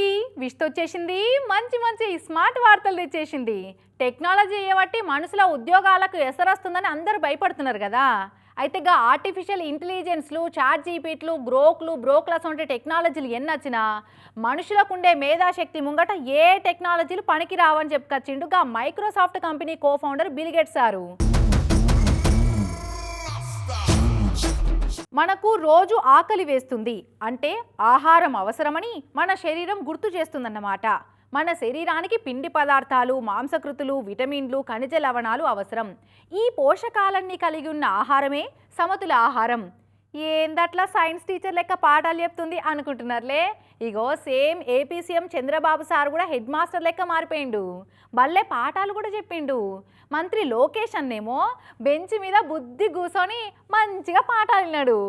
అందరికీ విష్ట వచ్చేసింది? మంచి మంచి స్మార్ట్ వార్తలు తెచ్చేసింది. టెక్నాలజీ చేయబట్టి మనుషుల ఉద్యోగాలకు ఎసరొస్తుందని అందరూ భయపడుతున్నారు కదా. అయితే గా ఆర్టిఫిషియల్ ఇంటెలిజెన్స్లు చాట్ జీపీట్లు గ్రోక్లు బ్రోక్లస్ వంటి టెక్నాలజీలు ఎన్ని వచ్చినా మనుషులకు ఉండే మేధాశక్తి ముంగట ఏ టెక్నాలజీలు పనికి రావని చెప్పుకొచ్చిండు గా Microsoft company co founder sir. మనకు రోజు ఆకలి వేస్తుంది. అంటే ఆహారం అవసరమని మన శరీరం గుర్తు చేస్తుందన్నమాట. మన శరీరానికి పిండి పదార్థాలు మాంసకృతులు విటమిన్లు ఖనిజ లవణాలు అవసరం. ఈ పోషకాలన్నీ కలిగి ఉన్న ఆహారమే సమతుల ఆహారం. ఏందట్లా సైన్స్ టీచర్ లెక్క పాఠాలు చెప్తుంది అనుకుంటున్నారులే? ఇగో same AP CM Chandrababu sir కూడా హెడ్ మాస్టర్ లెక్క మారిపోయిండు. భలే పాఠాలు కూడా చెప్పిండు. మంత్రి లోకేష్ అన్నేమో బెంచ్ మీద బుద్ధి కూర్చొని మంచిగా పాఠాలు విన్నాడు.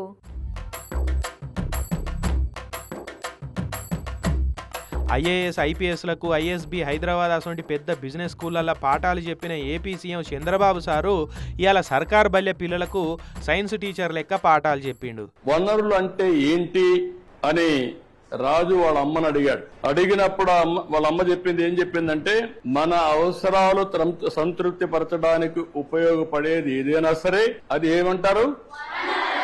ఐఏఎస్ ఐపీఎస్లకు ఐఎస్బి హైదరాబాద్ అటువంటి పెద్ద బిజినెస్ స్కూళ్ళల్లో పాఠాలు చెప్పిన ఏపీ సీఎం చంద్రబాబు సారు ఇవాళ సర్కార్ బల్య పిల్లలకు సైన్స్ టీచర్ లెక్క పాఠాలు చెప్పిండు. వనరులు అంటే ఏంటి అని రాజు వాళ్ళ అమ్మని అడిగాడు. అడిగినప్పుడు అమ్మ వాళ్ళ అమ్మ చెప్పింది ఏం చెప్పిందంటే మన అవసరాలు సంతృప్తి పరచడానికి ఉపయోగపడేది ఏదైనా సరే అది ఏమంటారు?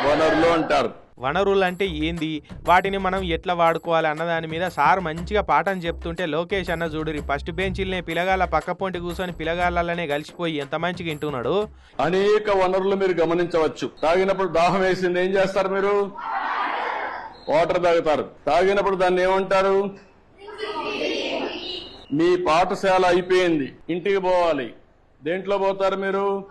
వనరులు అంటారు. వనరులు అంటే ఏంది? వాటిని మనం ఎట్లా వాడుకోవాలి అన్న దాని మీద సార్ మంచిగా పాఠం చెప్తుంటే లోకేష్ అన్న చూడురి ఫస్ట్ బెంచీలనే పిలగాల పక్క పొంటి కూర్చొని పిలగాలనే కలిసిపోయి ఎంత మంచిగా వింటున్నాడు? అనేక వనరులు మీరు గమనించవచ్చు. తాగినప్పుడు దాహం వేసింది ఏం చేస్తారు మీరు? వాటర్ తాగుతారు. తాగినప్పుడు దాన్ని ఏమంటారు? మీ పాఠశాల అయిపోయింది. ఇంటికి పోవాలి. దేంట్లో పోతారు మీరు?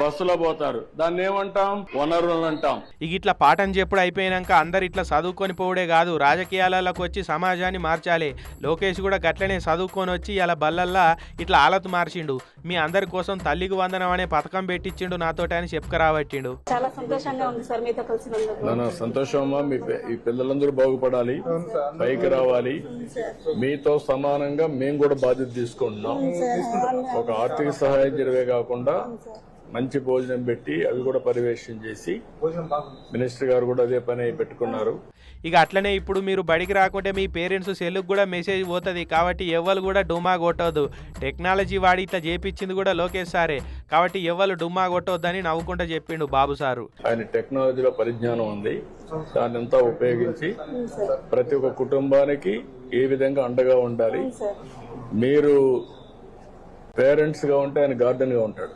బస్సులో పోతారు. దాన్ని ఏమంటాం? వనరులు అంటాం. ఇక ఇట్లా పాఠం చెప్పుడు అయిపోయినాక అందరు ఇట్లా చదువుకొని పోవడే కాదు. రాజకీయాలకు వచ్చి సమాజాన్ని మార్చాలి. లోకేష్ కూడా గట్లనే చదువుకొని వచ్చి ఇలా బల్లల్లా ఇట్లా ఆలతు మార్చిండు. మీ అందరి కోసం తల్లికి వందనం అనే పథకం పెట్టించిండు నాతోటి అని చెప్పుకరాబట్టిండు. చాలా సంతోషంగా ఉంది సార్ మీతో మీ ఈ పిల్లలందరూ బాగుపడాలి. పైకి రావాలి. మీతో సమానంగా మేము కూడా బాధ్యత తీసుకుంటున్నాం. ఒక ఆర్థిక సహాయం జరిగే కాకుండా మంచి భోజనం పెట్టి అవి కూడా పర్యవేక్షణ చేసి మినిస్టర్ గారు కూడా అదే పని పెట్టుకున్నారు. ఇక అట్లనే ఇప్పుడు మీరు బడికి రాకుంటే మీ పేరెంట్స్ సెల్లుకు కూడా మెసేజ్ పోతుంది. కాబట్టి ఎవ్వరు కూడా డుమా కొట్టవద్దు టెక్నాలజీ వాడి ఇట్లా చేపించింది కూడా లోకేష్ సారే. కాబట్టి ఎవ్వరు డుమా కొట్టవద్దని నవ్వుకుంటూ చెప్పిండు బాబు సారు. ఆయన టెక్నాలజీలో పరిజ్ఞానం ఉంది. దాన్ని అంతా ఉపయోగించి ప్రతి ఒక్క కుటుంబానికి ఏ విధంగా అండగా ఉండాలి. మీరు పేరెంట్స్గా ఉంటే ఆయన గార్డెన్గా ఉంటాడు.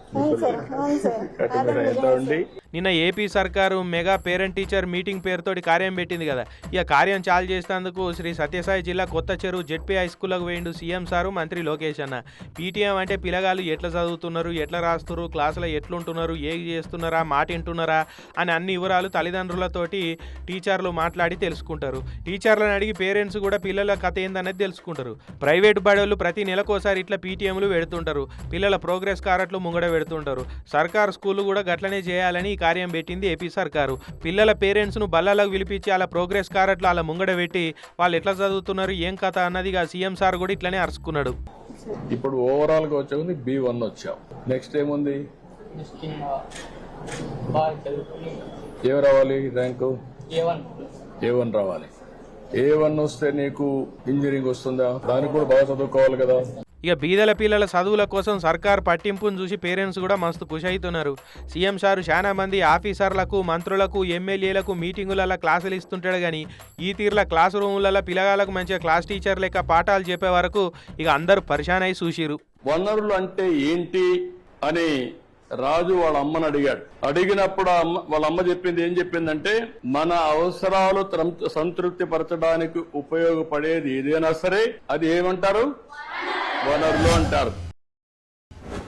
ఎంత ఉండి? నిన్న ఏపీ సర్కారు మెగా పేరెంట్ టీచర్ మీటింగ్ పేరుతోటి కార్యం పెట్టింది కదా. ఇక కార్యం చాలు చేసేందుకు శ్రీ సత్యసాయి జిల్లా కొత్త చెరువు జెడ్పీ హై స్కూల్కి వేయండు సీఎం సారు మంత్రి లోకేష్ అన్న. పీటీఎం అంటే పిల్లగాళ్ళు ఎట్లా చదువుతున్నారు ఎట్లా రాస్తున్నారు క్లాసులో ఎట్లుంటున్నారు ఏం చేస్తున్నారా మాట వింటున్నారా అని అన్ని వివరాలు తల్లిదండ్రులతోటి టీచర్లు మాట్లాడి తెలుసుకుంటారు. టీచర్లను అడిగి పేరెంట్స్ కూడా పిల్లల కథ ఏందనేది తెలుసుకుంటారు. ప్రైవేట్ బడోళ్ళు ప్రతి నెలకోసారి ఇట్లా పీటీఎంలు పెడుతుంటారు. పిల్లల ప్రోగ్రెస్ కారట్లు ముంగడ పెడుతుంటారు. సర్కార్ స్కూళ్ళు కూడా గట్లనే చేయాలని కార్యం పెట్టింది ఏపీ సర్కారు. పిల్లల పేరెంట్స్ను బల్లలకు పిలిపించి అలా ప్రోగ్రెస్ కారట్లు అలా ముంగడ పెట్టి వాళ్ళు ఎట్లా చదువుతున్నారు ఏం కథ అన్నది సీఎం సార్ కూడా ఇట్లనే అరుచుకున్నాడు. ఇప్పుడు ఓవరాల్గా వచ్చాము బి వన్ వచ్చాం నెక్స్ట్ ఏముంది? ఏమి ఏం రావాలి rank? A one A one రావాలి. ఏ వన్ వస్తే నీకు ఇంజనీరింగ్ వస్తుందా? దానికి కూడా బాగా చదువుకోవాలి కదా. ఇక బీదల పిల్లల చదువుల కోసం సర్కార్ పట్టింపును చూసి పేరెంట్స్ కూడా మస్తు ఖుషి అవుతున్నారు సీఎం సారు చాలా మంది ఆఫీసర్లకు మంత్రులకు ఎమ్మెల్యేలకు మీటింగులలో క్లాసులు ఇస్తుంటాడు కానీ ఈ తీరుల క్లాస్ రూములలో పిల్లగాళ్ళకు మంచిగా క్లాస్ టీచర్ లెక్క పాఠాలు చెప్పే వరకు ఇక అందరూ పరిశాన్ అయి చూసిరు వనరులు అంటే ఏంటి అని రాజు వాళ్ళ అమ్మని అడిగాడు. అడిగినప్పుడు అమ్మ వాళ్ళ అమ్మ చెప్పింది ఏం చెప్పిందంటే మన అవసరాలు త్రం- సంతృప్తి పరచడానికి ఉపయోగపడేది ఏదైనా సరే అది ఏమంటారు? వనరులు అంటారు.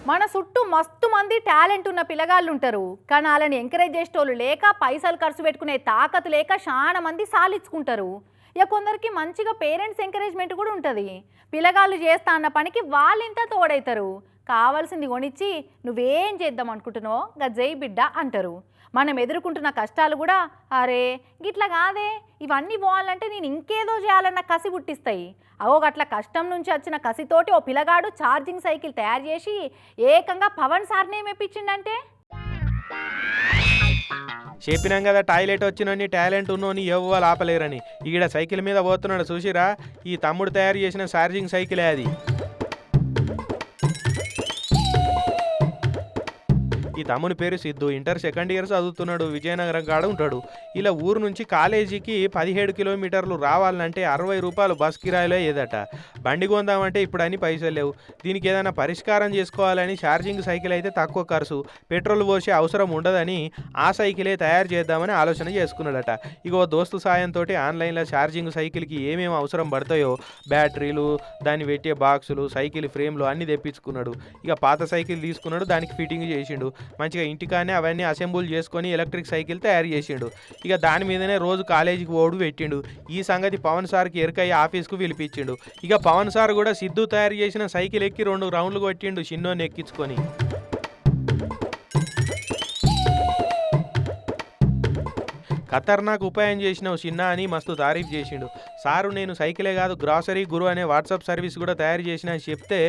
మన చుట్టూ మస్తు మంది టాలెంట్ ఉన్న పిల్లగాళ్ళు ఉంటారు కానీ వాళ్ళని ఎంకరేజ్ చేసేటోళ్ళు లేక పైసలు ఖర్చు పెట్టుకునే తాకతు లేక చాలా మంది సాలిచ్చుకుంటారు ఇక కొందరికి మంచిగా పేరెంట్స్ ఎంకరేజ్మెంట్ కూడా ఉంటుంది. పిల్లగాళ్ళు చేస్తా అన్న పనికి వాళ్ళింత తోడవుతారు కావాల్సింది కొనిచ్చి నువ్వేం చేద్దాం అనుకుంటున్నావు గజై బిడ్డ అంటారు. మనం ఎదుర్కొంటున్న కష్టాలు కూడా అరే గిట్లా కాదే. ఇవన్నీ పోవాలంటే నేను ఇంకేదో చేయాలన్న కసి పుట్టిస్తాయి. అవో అట్లా కష్టం నుంచి వచ్చిన కసితోటి ఓ పిల్లగాడు ఛార్జింగ్ సైకిల్ తయారు చేసి ఏకంగా పవన్ సార్నే మెప్పించిండంటే? చెప్పినాం కదా టాయిలెట్ వచ్చినోని టాలెంట్ ఉన్నోని ఎవ్వరు ఆపలేరని ఈడ సైకిల్ మీద పోతున్నాడు చూసిరా? ఈ తమ్ముడు తయారు చేసిన ఛార్జింగ్ సైకిలే అది. ఈ తమ్ముని పేరు సిద్ధు. ఇంటర్ సెకండ్ ఇయర్ చదువుతున్నాడు. విజయనగరం కాడ ఉంటాడు. ఇలా ఊరు నుంచి కాలేజీకి పదిహేడు కిలోమీటర్లు రావాలంటే అరవై రూపాయలు బస్ కిరాయిలో ఏదట. బండి కొందామంటే ఇప్పుడు అని పైసలు లేవు. దీనికి ఏదైనా పరిష్కారం చేసుకోవాలని ఛార్జింగ్ సైకిల్ అయితే తక్కువ ఖర్చు. పెట్రోల్ పోసే అవసరం ఉండదని ఆ సైకిలే తయారు చేద్దామని ఆలోచన చేసుకున్నాడట. ఇగో దోస్తు సాయంతో ఆన్లైన్లో ఛార్జింగ్ సైకిల్కి ఏమేమి అవసరం పడతాయో బ్యాటరీలు దాన్ని పెట్టే బాక్సులు సైకిల్ ఫ్రేమ్లు అన్నీ తెప్పించుకున్నాడు. ఇక పాత సైకిల్ తీసుకున్నాడు. దానికి ఫిట్టింగ్ చేసిండు. మంచిగా ఇంటికానే అవన్నీ అసెంబుల్ చేసుకొని ఎలక్ట్రిక్ సైకిల్ తయారు చేసిండు. ఇక దాని మీదనే రోజు కాలేజీకి ఓడు పెట్టిండు. ఈ సంగతి పవన్ సార్కి ఎరుకయ్యి ఆఫీస్కు పిలిపించిండు. ఇక పవన్ సార్ కూడా సిద్ధు తయారు చేసిన సైకిల్ ఎక్కి రెండు రౌండ్లు కొట్టిండు చిన్నోని ఎక్కించుకొని. ఖతర్నాక్ ఉపాయం చేసినావు చిన్న అని మస్తు తారీఫ్ చేసిండు. సారు నేను సైకిలే కాదు గ్రాసరీ గురు అనే వాట్సాప్ సర్వీస్ కూడా తయారు చేసిన అని చెప్తే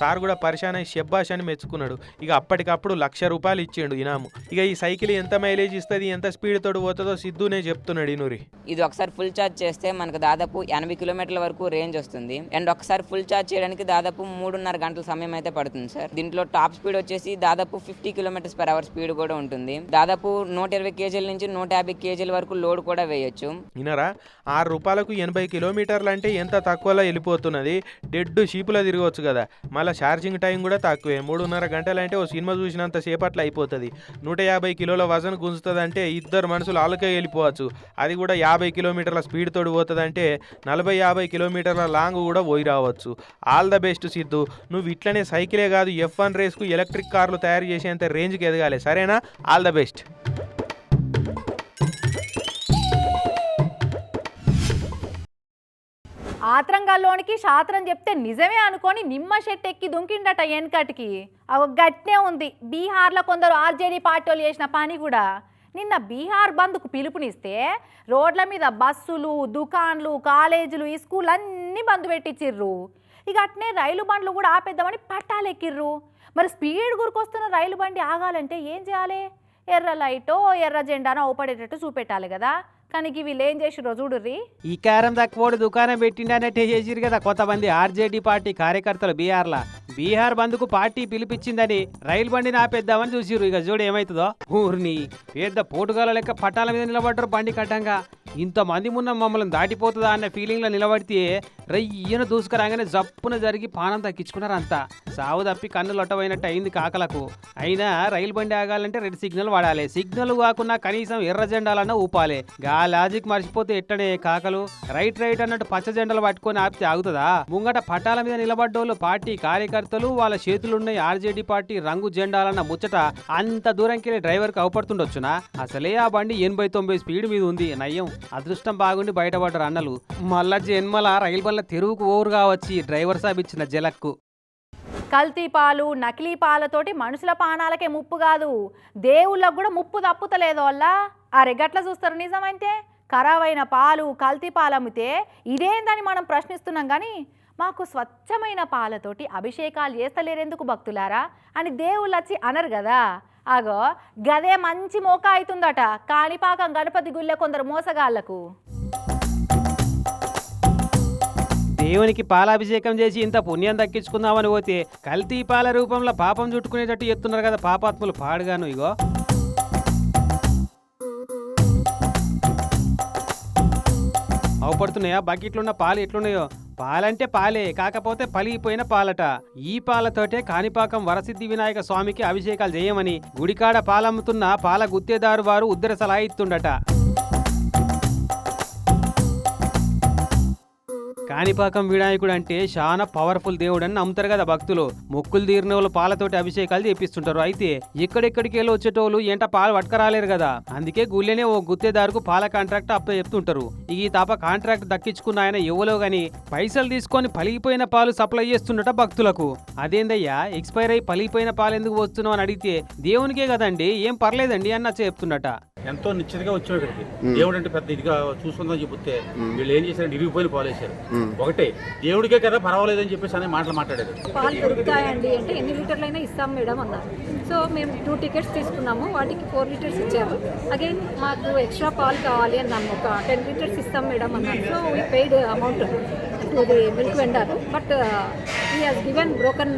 సార్ కూడా పరిశాన్ అయి షెబ్బాష్ అని మెచ్చుకున్నాడు. ఇక అప్పటికప్పుడు లక్ష రూపాయలు ఇచ్చిండు ఇనాము. ఇక ఈ సైకిల్ ఎంత మైలేజ్ ఇస్తుంది ఎంత స్పీడ్ తోడు పోతుందో సిద్ధునే చెప్తున్నాడు ఇనూరి. ఇది ఒకసారి ఫుల్ ఛార్జ్ చేస్తే మనకు దాదాపు ఎనభై కిలోమీటర్ల వరకు రేంజ్ వస్తుంది. అండ్ ఒకసారి ఫుల్ ఛార్జ్ చేయడానికి దాదాపు మూడున్నర గంటల సమయం అయితే పడుతుంది సార్. దీంట్లో టాప్ స్పీడ్ వచ్చేసి దాదాపు fifty kilometres per hour speed కూడా ఉంటుంది. దాదాపు నూట ఇరవై కేజీల నుంచి నూట యాభై కేజీల వరకు లోడ్ కూడా వేయొచ్చు. వినరా ఆరు రూపాయలకు ఎనభై కిలోమీటర్లు అంటే ఎంత తక్కువలో వెళ్ళిపోతున్నది? డెడ్ షీపులో తిరగవచ్చు కదా. మళ్ళీ ఛార్జింగ్ టైం కూడా తక్కువే. మూడున్నర గంటలు అంటే ఓ సినిమా చూసినంత సేపట్లో అయిపోతుంది. నూట యాభై కిలోల వజన్ గుంజుతుంది అంటే ఇద్దరు మనుషులు ఆలకే వెళ్ళిపోవచ్చు. అది కూడా యాభై కిలోమీటర్ల స్పీడ్ తోడు పోతుంది అంటే నలభై యాభై కిలోమీటర్ల లాంగ్ కూడా పోయి రావచ్చు. All the best Siddhu. నువ్వు ఇట్లనే సైకిలే కాదు ఎఫ్ వన్ రేస్కు ఎలక్ట్రిక్ కార్లు తయారు చేసేంత రేంజ్కి ఎదగాలి. సరేనా? All the best. ఆత్రంగాల్లోనికి శాస్త్రం చెప్తే నిజమే అనుకొని నిమ్మ చెట్టు ఎక్కి దుంకిండట వెనకటికి. అవ గట్నే ఉంది. బీహార్లో కొందరు ఆర్జేడీ పార్టీ వాళ్ళు చేసిన పని కూడా. నిన్న బీహార్ బంద్కు పిలుపునిస్తే రోడ్ల మీద బస్సులు దుకాన్లు కాలేజీలు ఈ స్కూల్ అన్నీ బంద్ పెట్టించిర్రు ఇక అట్నే రైలు బండ్లు కూడా ఆపేద్దామని పట్టాలెక్కిర్రు మరి స్పీడ్ గురికొస్తున్న రైలు బండి ఆగాలంటే ఏం చేయాలి? ఎర్ర లైటో ఎర్ర జెండానో ఓపడేటట్టు చూపెట్టాలి కదా. కానీ వీళ్ళు ఏం చేసిర్రో చూడుర్రి. ఈ కారం తక్కువడు దుకాణం పెట్టిండనట్టే చేసిరు కదా కొంతమంది ఆర్జేడీ పార్టీ కార్యకర్తలు బీహార్లా. బీహార్ బంద్కు పార్టీ పిలిపించిందని రైలు బండిని ఆపేద్దామని చూసిరు ఇక చూడు ఏమైతుందో? ఊర్ని పెద్ద పోటుగాల లెక్క పట్టాల మీద నిలబడ్డరు బండి కట్టంగా. ఇంతమంది మున్న మమ్మల్ని దాటిపోతుందా అన్న ఫీలింగ్లో నిలబడితే రయ్యన దూసుకురాగానే జప్పున జరిగి పానం తక్కించుకున్నారు అంతా సావు తప్పి కన్ను లొట్టవైనట్టు అయింది కాకలకు. అయినా రైలు బండి ఆగాలంటే రెడ్ సిగ్నల్ వాడాలి. సిగ్నల్ కాకుండా కనీసం ఎర్ర జెండాలన్నా ఊపాలి. గా ఆ లాజిక్ మర్చిపోతే ఎట్టనే కాకలు? రైట్ రైట్ అన్నట్టు పచ్చ జెండలు పట్టుకొని ఆపితే ఆగుతుందా? ముంగట పట్టాల మీద నిలబడ్డోళ్ళు పార్టీ కార్యకర్తలు వాళ్ళ చేతులున్నాయి ఆర్జేడీ పార్టీ రంగు జెండాలన్న ముచ్చట అంత దూరంకి డ్రైవర్కి అవపడుతుండొచ్చునా? అసలే ఆ బండి ఎనభై తొంభై స్పీడ్ మీద ఉంది నయ్యం. అదృష్టం బాగుండి బయటపడ్డారు అన్నలు. మళ్ళా జన్మల రైలు బండ్ల తెరువుకు ఓరుగా వచ్చి డ్రైవర్ సాబ్ ఇచ్చిన జలక్కు. కల్తీ పాలు నకిలీ పాలతోటి మనుషుల పానాలకే ముప్పు కాదు. దేవుళ్ళకు కూడా ముప్పు తప్పుతలేదు వల్ల అరే గట్ల చూస్తారు నిజమంటే ఖరాబైన పాలు కల్తీ పాలు అమ్మితే ఇదేందని మనం ప్రశ్నిస్తున్నాం కానీ మాకు స్వచ్ఛమైన పాలతోటి అభిషేకాలు చేస్తలేరెందుకు భక్తులారా? అని దేవుళ్ళు వచ్చి అనరు కదా. అగో గదే మంచి మోక అవుతుందట కాణిపాకం గణపతి గుళ్ళ కొందరు మోసగాళ్ళకు దేవునికి పాలాభిషేకం చేసి ఇంత పుణ్యం దక్కించుకుందామని పోతే కల్తీ పాల రూపంలో పాపం చుట్టుకునేటట్టు చెప్తున్నారు కదా పాపాత్ములు పాడుగాను ఇగో. అవపడుతున్నాయా? బకెట్లున్న పాలు ఎట్లున్నాయో? పాలంటే పాలే కాకపోతే పలిగిపోయిన పాలట. ఈ పాలతోటే కాణిపాకం వరసిద్ధి వినాయక స్వామికి అభిషేకాలు చేయమని గుడికాడ పాలమ్ముతున్న పాల గుత్తేదారు వారు ఉద్దర సలహా ఇస్తుండట కాణిపాకం వినాయకుడు అంటే చాలా పవర్ఫుల్ దేవుడు అని నమ్ముతారు కదా భక్తులు. మొక్కులు తీరిన వాళ్ళు పాలతోటి అభిషేకాలు చేపిస్తుంటారు. అయితే ఎక్కడెక్కడికి వెళ్ళి వచ్చేటోళ్ళు ఏంట పాలు పట్టుకరాలేరు కదా? అందుకే గుళ్ళనే ఓ గుత్తేదారుకు పాల కాంట్రాక్ట్ అప్ప చెప్తుంటారు ఈ తాప కాంట్రాక్ట్ దక్కించుకున్న ఆయన ఎవలో గాని పైసలు తీసుకొని పలిగిపోయిన పాలు సప్లై చేస్తుండట భక్తులకు. అదేందయ్యా ఎక్స్పైర్ అయి పలిగిపోయిన పాలు ఎందుకు వస్తున్నావు అని అడిగితే దేవునికే కదండి ఏం పర్లేదండి అన్న చెప్తుండట. ఎంతో నిశ్చితగా వచ్చాం ఇక్కడికి. దేవుడు అంటే పెద్ద ఇదిగా చూసుకుందాం చెప్తే వీళ్ళు ఏం చేశారంటే ఇరిగిపోయిన పాలేశారు ఒకటే దేవుడికే కదా పర్వాలేదని చెప్పేసి అనే మాటలు మాట్లాడారు. పాలు దొరుకుతాయండి అంటే ఎన్ని లీటర్లు అయినా ఇస్తాం మేడం అన్నారు. సో మేము టూ టికెట్స్ తీసుకున్నాము వాటికి ఫోర్ లీటర్స్ ఇచ్చారు. అగైన్ మాకు ఎక్స్ట్రా పాలు కావాలి అన్నాము ఒక టెన్ లీటర్స్ ఇస్తాం మేడం అన్నారు. So we paid amount to the milk vendor but he has given broken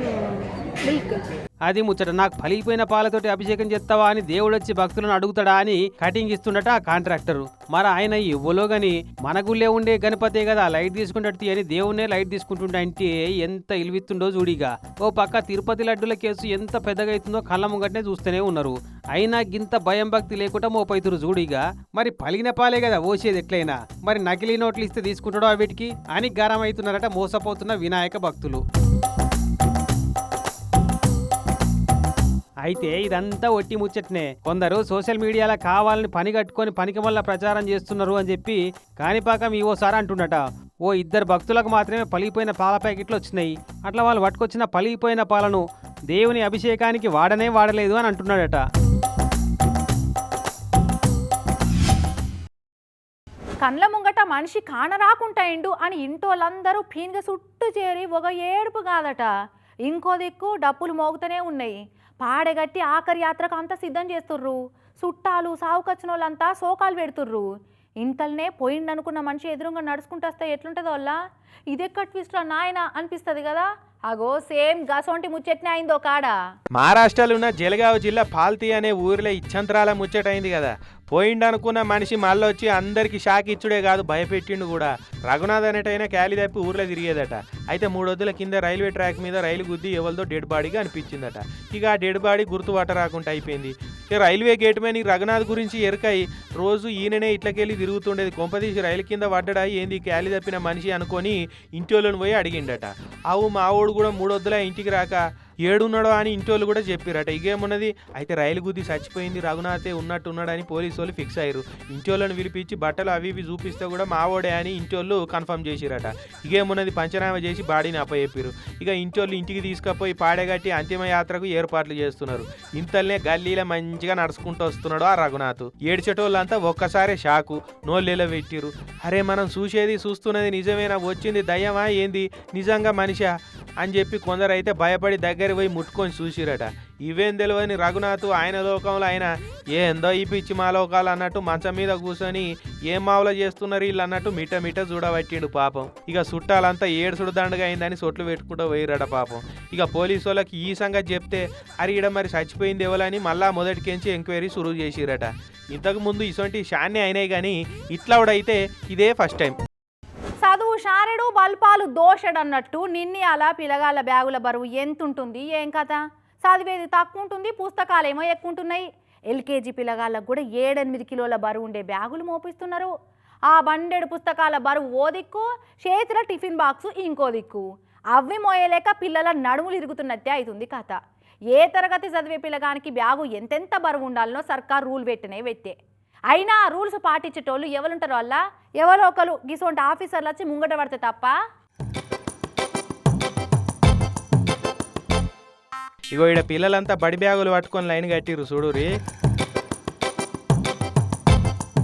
అది ముచ్చట నాకు పలికిపోయిన పాలతోటి అభిషేకం చేస్తావా అని దేవుడు వచ్చి భక్తులను అడుగుతాడా అని కటింగ్ ఇస్తుండట ఆ కాంట్రాక్టర్. మరి ఆయన ఇవ్వలో గాని మన గుళ్ళే ఉండే గణపతే కదా లైట్ తీసుకుంటే అని దేవుణ్ణే లైట్ తీసుకుంటుండే అంటే ఎంత ఇలివిస్తుండో చూడిగా. ఓ పక్క తిరుపతి లడ్డుల కేసు ఎంత పెద్దగా అవుతుందో కళ్ళ ముంగటనే చూస్తూనే ఉన్నారు. అయినా గింత భయం భక్తి లేకుండా మోపైతురు చూడిగా. మరి పలిగిన పాలే కదా ఓసేది ఎట్లయినా. మరి నకిలీ నోట్లు ఇస్తే తీసుకుంటాడో వీటికి? అని గరం అవుతున్నారట మోసపోతున్న వినాయక భక్తులు. అయితే ఇదంతా ఒట్టి ముచ్చట్నే. కొందరు సోషల్ మీడియాలో కావాలని పని కట్టుకొని పనికి వల్ల ప్రచారం చేస్తున్నారు అని చెప్పి కాణిపాకం ఈవోసారి అంటుండట. ఓ ఇద్దరు భక్తులకు మాత్రమే పలిగిపోయిన పాల ప్యాకెట్లు వచ్చినాయి. అట్లా వాళ్ళు పట్టుకొచ్చిన పలిగిపోయిన పాలను దేవుని అభిషేకానికి వాడనే వాడలేదు అని అంటున్నాడట. కండ్ల ముంగట మనిషి కానరాకుంటాయిండు అని ఇంటోళ్ళందరూ పీనుగ చుట్టూ చేరి ఒక ఏడుపు కాదట. ఇంకో దిక్కు డప్పులు మోగుతూనే ఉన్నాయి. పాడగట్టి ఆఖరి యాత్రకు అంతా సిద్ధం చేస్తుర్రు. చుట్టాలు సావుకొచ్చిన వాళ్ళంతా శోకాలు పెడుతుర్రు. ఇంతల్నే పోయిండనుకున్న మనిషి ఎదురుగా నడుచుకుంటూ వస్తే ఎట్లుంటుందో వల్ల ఇదెక్కడ ట్విస్ట్ నాయన అనిపిస్తుంది కదా? అగో సేమ్ గసొంటి ముచ్చట్నే అయిందో కాడ? మహారాష్ట్రలో ఉన్న జలగావ్ జిల్లా పాల్తీ అనే ఊరిలో ఇచ్చంతరాల ముచ్చటైంది కదా. పోయిండనుకున్న మనిషి మళ్ళీ వచ్చి అందరికి షాక్ ఇచ్చుడే కాదు భయపెట్టిండు కూడా. రఘునాథ్ అనేటైనా క్యాలీ తప్పి ఊర్లో తిరిగేదట. అయితే మూడొద్దుల కింద రైల్వే ట్రాక్ మీద రైలు గుద్ది ఎవరిదో డెడ్ బాడీగా అనిపించిందట. ఇక ఆ డెడ్ బాడీ గుర్తుపట్ట రాకుండా అయిపోయింది. ఇక రైల్వే గేట్ మీద రఘునాథ్ గురించి ఎరకై రోజు ఈయననే ఇట్లకెళ్ళి తిరుగుతుండేది. కొంపదీసి రైలు కింద పడ్డడా ఏంది? క్యాలి తప్పిన మనిషి అనుకొని ఇంటిలోని పోయి అడిగిండట. అవు మావోడు కూడా మూడొద్దుల ఇంటికి రాక ఏడున్నాడో అని ఇంటోళ్ళు కూడా చెప్పారట. ఇగేమున్నది? అయితే రైలు గుద్ది చచ్చిపోయింది రఘునాథే ఉన్నట్టు ఉన్నాడని పోలీసు వాళ్ళు ఫిక్స్ అయ్యారు ఇంటోళ్ళని పిలిపించి బట్టలు అవి ఇవి చూపిస్తే కూడా మావోడే అని ఇంటోళ్ళు కన్ఫర్మ్ చేసిరట. ఇగేమున్నది పంచనామా చేసి బాడీని అప్పచెప్పారు ఇక ఇంటోళ్ళు ఇంటికి తీసుకుపోయి పాడేగట్టి అంతిమయాత్రకు ఏర్పాట్లు చేస్తున్నారు. ఇంతల్నే గల్లీలో మంచిగా నడుచుకుంటూ వస్తున్నాడు ఆ రఘునాథ్. ఏడ్చేటోళ్ళంతా ఒక్కసారి షాకు నోళ్ళేలో పెట్టిరు అరే మనం చూసేది చూస్తున్నది నిజమేనా? వచ్చింది దయ్యమా? ఏంది? నిజంగా మనిషా? అని చెప్పి కొందరైతే భయపడి దగ్గర పోయి ముట్టుకొని చూసిరట. ఇవేం తెలియని రఘునాథ్ ఆయన లోకంలో ఆయన ఏందో ఈ పిచ్చి మా లోకాలు అన్నట్టు మంచం మీద కూర్చొని ఏం మావులో చేస్తున్నారు వీళ్ళు అన్నట్టు మిట మిట చూడబట్టిండు పాపం. ఇక చుట్టాలంతా ఏడుసుడు దండగా అయిందని సొట్లు పెట్టుకుంటూ పోయిరట పాపం. ఇక పోలీసు వాళ్ళకి ఈ సంగతి చెప్తే అరే ఈడ మరి చచ్చిపోయింది ఎవలని మళ్ళా మొదటికెంచి ఎంక్వైరీ సురువు చేసిరట. ఇంతకు ముందు ఇటువంటి షాన్నే అయినాయి కానీ ఇట్లా అయితే ఇదే ఫస్ట్ టైం. షారెడు బల్పాలు దోషడు అన్నట్టు నిన్ని అలా పిలగాల బ్యాగుల బరువు ఎంత ఉంటుంది ఏం కథ? చదివేది తక్కువ ఉంటుంది పుస్తకాలేమో ఎక్కువ ఉంటున్నాయి ఎల్కేజీ పిల్లగాళ్ళకు కూడా ఏడెనిమిది కిలోల బరువు ఉండే బ్యాగులు మోపిస్తున్నారు. ఆ బండెడు పుస్తకాల బరువు ఓ దిక్కు చేతిలో టిఫిన్ బాక్సు ఇంకో దిక్కు. అవి మోయలేక పిల్లల నడుములు ఇరుగుతున్నట్టే అవుతుంది కథ. ఏ తరగతి చదివే పిల్లగానికి బ్యాగు ఎంతెంత బరువు ఉండాలనో సర్కార్ రూల్ పెట్టినే పెట్టే. అయినా ఆ రూల్స్ పాటించేటోళ్ళు ఎవరుంటారు వల్ల ఎవరో ఒకరు గిసొంటి ఆఫీసర్లు వచ్చి ముంగట పడితే తప్ప? ఇగో ఈడ పిల్లలంతా బడి బ్యాగులు పట్టుకొని లైన్ కట్టిర్రు చూడురి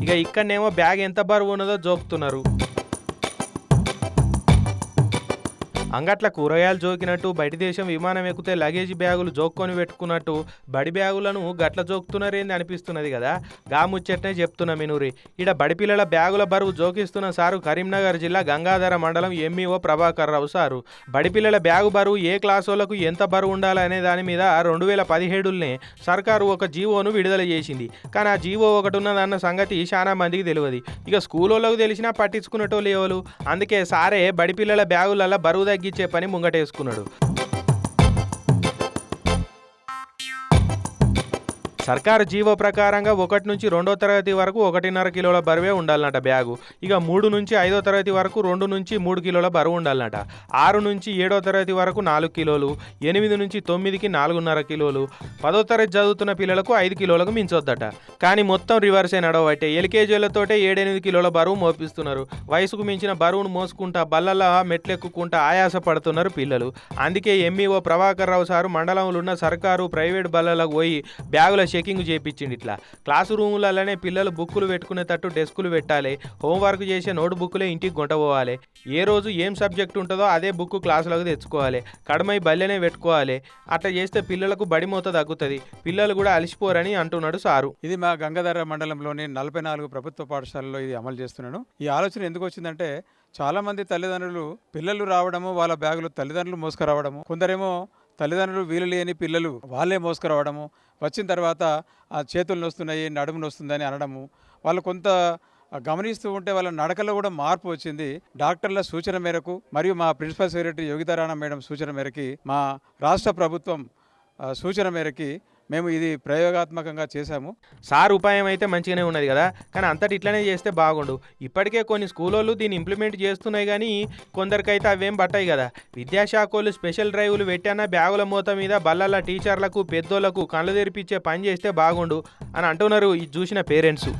ఇక ఇక్కడనేమో బ్యాగ్ ఎంత బరువు ఉన్నదో జోపుతున్నారు అంగట్ల కూరగాయలు జోకినట్టు బయట దేశం విమానం ఎక్కితే లగేజ్ బ్యాగులు జోక్కొని పెట్టుకున్నట్టు బడి బ్యాగులను గట్ల జోకుతున్నారేంది అనిపిస్తున్నది కదా గా ముచ్చట్నే చెప్తున్నా మినూరి. ఈడ బడి పిల్లల బ్యాగుల బరువు జోకిస్తున్న సారు కరీంనగర్ జిల్లా గంగాధర మండలం ఎంఈఓ ప్రభాకర్ రావు సారు. బడి పిల్లల బ్యాగు బరువు ఏ క్లాస్ వాళ్ళకు ఎంత బరువు ఉండాలనే దాని మీద రెండు వేల పదిహేడులోనే సర్కారు ఒక జీవోను విడుదల చేసింది. కానీ ఆ జీవో ఒకటి ఉన్నదన్న సంగతి చాలా మందికి తెలియదు ఇక స్కూల్ వాళ్ళకు తెలిసినా పట్టించుకునేటోళ్ళు ఎవరు అందుకే సారే బడి పిల్లల బ్యాగులలో బరువు తగ్గించే పని ముంగటేసుకున్నాడు. సర్కారు జీవో ప్రకారంగా ఒకటి నుంచి రెండో తరగతి వరకు ఒకటిన్నర కిలోల బరువే ఉండాలన్నట బ్యాగు. ఇక మూడు నుంచి ఐదో తరగతి వరకు రెండు నుంచి మూడు కిలోల బరువు ఉండాలన్నట. ఆరు నుంచి ఏడో తరగతి వరకు నాలుగు కిలోలు ఎనిమిది నుంచి తొమ్మిదికి నాలుగున్నర కిలోలు పదో తరగతి చదువుతున్న పిల్లలకు ఐదు కిలోలకు మించొద్దట. కానీ మొత్తం రివర్సే నడవబట్టే ఎల్కేజీలతోటే ఏడెనిమిది కిలోల బరువు మోపిస్తున్నారు. వయసుకు మించిన బరువును మోసుకుంటా బల్లల మెట్లెక్కుకుంటా ఆయాస పడుతున్నారు పిల్లలు. అందుకే ఎంఈఓ ప్రభాకర్ రావు సారు మండలంలో ఉన్న సర్కారు ప్రైవేట్ బల్లలకు పోయి బ్యాగుల చెకింగ్ చేయించిండి ఇట్లా. క్లాస్ రూములలోనే పిల్లలు బుక్కులు పెట్టుకునేటట్టు డెస్కులు పెట్టాలి. హోంవర్క్ చేసే నోట్ బుక్లే ఇంటికి గుంటపోవాలి ఏ రోజు ఏం సబ్జెక్ట్ ఉంటుందో అదే బుక్ క్లాసులకు తెచ్చుకోవాలి. కడమై బల్లెనే పెట్టుకోవాలి. అట్లా చేస్తే పిల్లలకు బడిమోత తగ్గుతుంది. పిల్లలు కూడా అలసిపోరని అంటున్నాడు సారు. ఇది మా గంగాధర మండలంలోని నలభై నాలుగు ప్రభుత్వ పాఠశాలలో ఇది అమలు చేస్తున్నాను ఈ ఆలోచన ఎందుకు వచ్చిందంటే చాలా మంది తల్లిదండ్రులు పిల్లలు రావడము వాళ్ళ బ్యాగులు తల్లిదండ్రులు మోసుకురావడము కొందరేమో తల్లిదండ్రులు వీలు లేని పిల్లలు వాళ్ళే మోసుకురావడము వచ్చిన తర్వాత ఆ చేతులు నొస్తున్నాయి నడుము నొస్తుందని అనడము వాళ్ళు కొంత గమనిస్తూ ఉంటే వాళ్ళ నడకలో కూడా మార్పు వచ్చింది. డాక్టర్ల సూచన మేరకు మరియు మా ప్రిన్సిపల్ సెక్రటరీ యోగితారాణ మేడం సూచన మేరకి మా రాష్ట్ర ప్రభుత్వం సూచన మేరకి మేము ఇది ప్రయోగాత్మకంగా చేశాము. సార్ ఉపాయం అయితే మంచిగానే ఉన్నది కదా కానీ అంతటి ఇట్లనే చేస్తే బాగుండు. ఇప్పటికే కొన్ని స్కూళ్ళు దీన్ని ఇంప్లిమెంట్ చేస్తున్నాయి కానీ కొందరికైతే అవేం పట్టాయి కదా. విద్యాశాఖ వాళ్ళు స్పెషల్ డ్రైవ్లు పెట్టాన బ్యాగుల మూత మీద బల్లల టీచర్లకు పెద్దోళ్ళకు కళ్ళు తెరిపించే పని చేస్తే బాగుండు అని అంటున్నారు ఇది చూసిన పేరెంట్స్.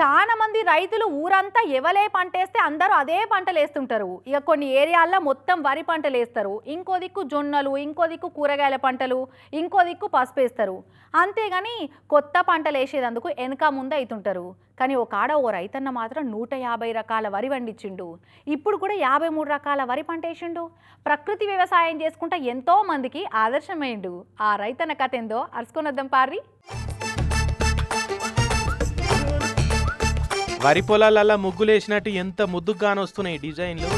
చాలా మంది రైతులు ఊరంతా ఎవలే పంట వేస్తే అందరూ అదే పంటలు వేస్తుంటారు ఇక కొన్ని ఏరియాల్లో మొత్తం వరి పంటలు వేస్తారు ఇంకో దిక్కు జొన్నలు ఇంకో దిక్కు కూరగాయల పంటలు ఇంకో దిక్కు పసుపు వేస్తారు అంతేగాని కొత్త పంటలు వేసేదందుకు వెనక ముందు అవుతుంటారు కానీ ఒక ఆడ ఓ రైతన్న మాత్రం నూట యాభై రకాల వరి పండించిండు. ఇప్పుడు కూడా యాభై మూడు రకాల వరి పంట వేసిండు ప్రకృతి వ్యవసాయం చేసుకుంటా ఎంతో మందికి ఆదర్శమైండు ఆ రైతన్న కథ ఏందో అరుచుకున్నద్దాం పారి వరి పొలాలల్లా ముగ్గులేసినట్టు ఎంత ముద్దుగానే వస్తున్నాయి డిజైన్లు.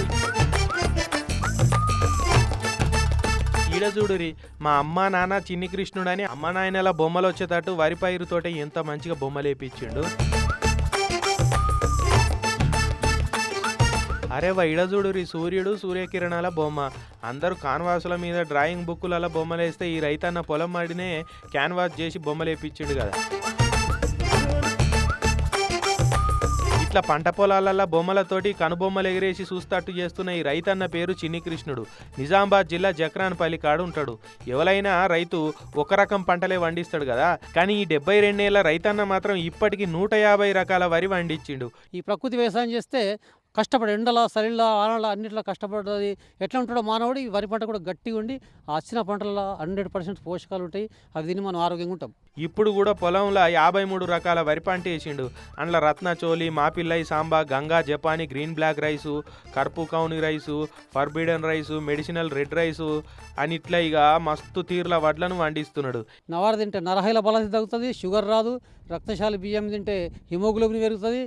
ఈడ చూడురి మా అమ్మ నాన్న చిన్ని కృష్ణుడు అని అమ్మ నాయనల బొమ్మలు వచ్చేటట్టు వరి పైరుతోటి ఎంత మంచిగా బొమ్మలు వేపించిండు. అరే వా చూడురి సూర్యుడు సూర్యకిరణాల బొమ్మ. అందరూ కాన్వాసుల మీద డ్రాయింగ్ బుక్కులలో బొమ్మలు వేస్తే ఈ రైతన్న పొలం మాడినే క్యాన్వాస్ చేసి బొమ్మలు వేపించిండు కదా. ఇట్లా పంట పొలాలల్లో బొమ్మలతోటి కనుబొమ్మలు ఎగిరేసి చూస్తట్టు చేస్తున్న ఈ రైతన్న పేరు చిన్ని కృష్ణుడు నిజామాబాద్ జిల్లా జక్రాన్పల్లి కాడు ఉంటాడు ఎవరైనా రైతు ఒక రకం పంటలే పండిస్తాడు కదా? కానీ ఈ డెబ్బై రెండేళ్ళ రైతన్న మాత్రం ఇప్పటికీ నూట యాభై రకాల వరి పండించిండు ఈ ప్రకృతి వ్యవసాయం చేస్తే కష్టపడి ఎండల చలిలో ఆనల అన్నిట్లో కష్టపడుతుంది ఎట్లా ఉంటాడో మానవుడు ఈ వరి పంట కూడా గట్టిగా ఉండి ఆ వచ్చిన పంటల్లో హండ్రెడ్ పర్సెంట్ పోషకాలు ఉంటాయి. అవి తిని మనం ఆరోగ్యంగా ఉంటాం. ఇప్పుడు కూడా పొలంలో యాభై మూడు రకాల వరి పంట వేసిండు. అందులో రత్నచోలి మాపిల్లై Samba Ganga జపానీ green black rice Karpu Kavuni rice forbidden rice medicinal red rice అని ఇట్లా ఇక మస్తు తీర్ల వడ్లను పండిస్తున్నాడు. నవారు తింటే నరహైల బలం తగ్గుతుంది షుగర్ రాదు రక్తశాలి బియ్యం తింటే హిమోగ్లోబిన్ పెరుగుతుంది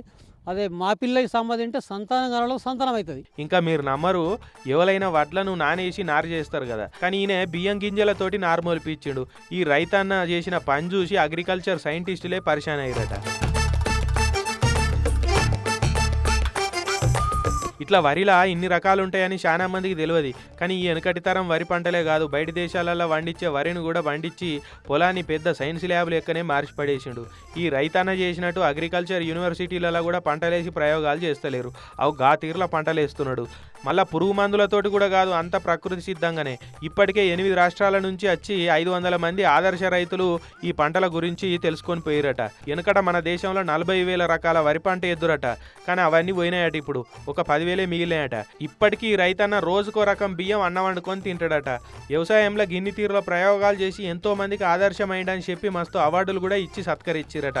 అదే మా పిల్లకి సాంబ తింటే సంతానం కాలంలో సంతానం అవుతుంది ఇంకా మీరు నమ్మరు ఎవరైనా వడ్లను నానేసి నారు చేస్తారు కదా. కానీ ఈయన బియ్యం గింజలతోటి నారు మొలిపించిండు ఈ రైతన్న చేసిన పని చూసి అగ్రికల్చర్ సైంటిస్టులే పరిశాన్ అయ్యారట ఇట్లా వరిలా ఇన్ని రకాలు ఉంటాయని చాలా మందికి తెలియదు కానీ ఈ వెనకటి తరం వరి పంటలే కాదు బయట దేశాలలో పండించే వరిని కూడా పండించి పొలాన్ని పెద్ద సైన్స్ ల్యాబ్ లెక్కనే మార్చి పడేసిండు ఈ రైతన్న చేసినట్టు అగ్రికల్చర్ యూనివర్సిటీలలో కూడా పంటలేసి ప్రయోగాలు చేస్తలేరు. అవు గా తీర్ల పంటలేస్తున్నాడు. మళ్ళా పురుగు మందులతోటి కూడా కాదు అంత ప్రకృతి సిద్ధంగానే. ఇప్పటికే ఎనిమిది రాష్ట్రాల నుంచి వచ్చి ఐదు వందల మంది ఆదర్శ రైతులు ఈ పంటల గురించి తెలుసుకొని పోయారట. వెనకట మన దేశంలో నలభై వేల రకాల వరి పంట ఎద్దురట. కానీ అవన్నీ పోయినాయట ఇప్పుడు. ఒక పదివేలే మిగిలినాయట. ఇప్పటికీ రైతన్న రోజుకో రకం బియ్యం అన్నం వండుకొని తింటాడట. వ్యవసాయంలో గిన్ని తీరులో ప్రయోగాలు చేసి ఎంతో మందికి ఆదర్శమైందని చెప్పి మస్తు అవార్డులు కూడా ఇచ్చి సత్కరించారట